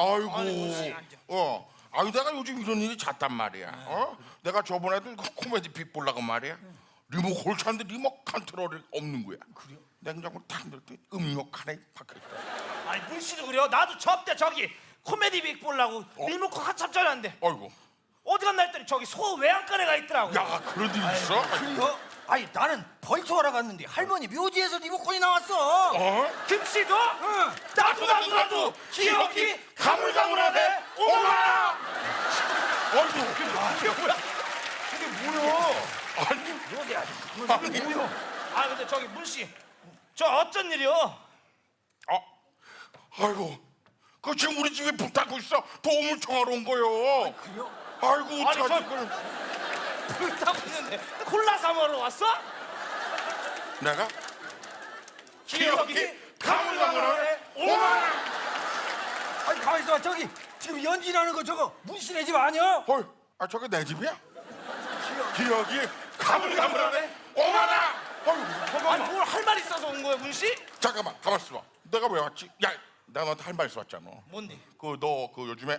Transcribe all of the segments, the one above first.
아이고. 어. 아유 내가 요즘 이런 일이 잦단 말이야. 네. 어? 내가 저번에도 그 코미디 빅 보려고 말이야. 리모컨을 찾는데 리모 컨트롤이 없는 거야. 그래요? 냉장고 탁 열때 음료 칸에 박혀 있다. 아니 물씨도 그래요. 나도 접대 저기 코미디 빅 보려고 리모컨 한참 전에 아이고. 어디 갔나 했더니 저기 소 외양간에 가 있더라고. 야 그런 일 있어? 그래요? 아니 나는 벌초하러 갔는데 할머니 묘지에서 리모컨이 나왔어. 어? 김씨도? 응. 나도 나도 나도 기억이 가물가물하네. 오마! 아이고. 이게 뭐야? 이게 뭐야? 아니. 아주. 아니. 뭐야? 아 근데 저기 문씨 저 어쩐 일이요? 아, 아이고, 그 지금 우리 집에 불 타고 있어. 도움을 청하러 온 거요. 그래요? 아이고, 아니? 저- 그걸. 불 타고 있는데 콜라 사 먹으러 왔어? 내가 기억이 가물가물하네. 오마! 있어. 저기 지금 연진하는 거 저거 문신의 집 아니야? 헐, 아 저게 내 집이야? 기억이 가물가물하네. 오마라! 아이고, 아니 잠깐만. 뭘 할 말 있어서 온 거야 문씨? 잠깐만, 가만 있어봐. 내가 왜 왔지? 야, 내가 너한테 할 말 있었잖아. 뭔데? 그 너 그 요즘에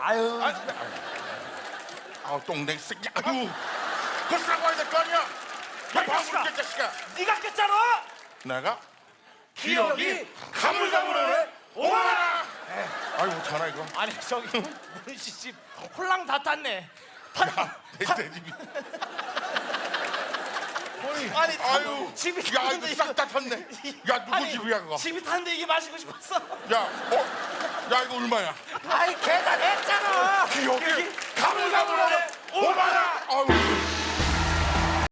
아유. 아우 똥댕이 새끼. 아유, 그거 사과해야 될 거 아니야? 야. 방울 자식아. 네가 깼잖아. 내가 기억이 가물가물하네. 어떡하나 이거. 아니 저기 문씨 집 홀랑 다 탔네. 탔, 내, 집이. 아니 탔- 아유, 집이 야 탔는데 이거 싹다 탔네. 야 누구 아니, 집이야 그거? 집이 탔는데 이게 마시고 싶었어. 야, 어, 야 이거 얼마야? 아이 계산했잖아. 기억이 가물가물하네. 오마라. 아유,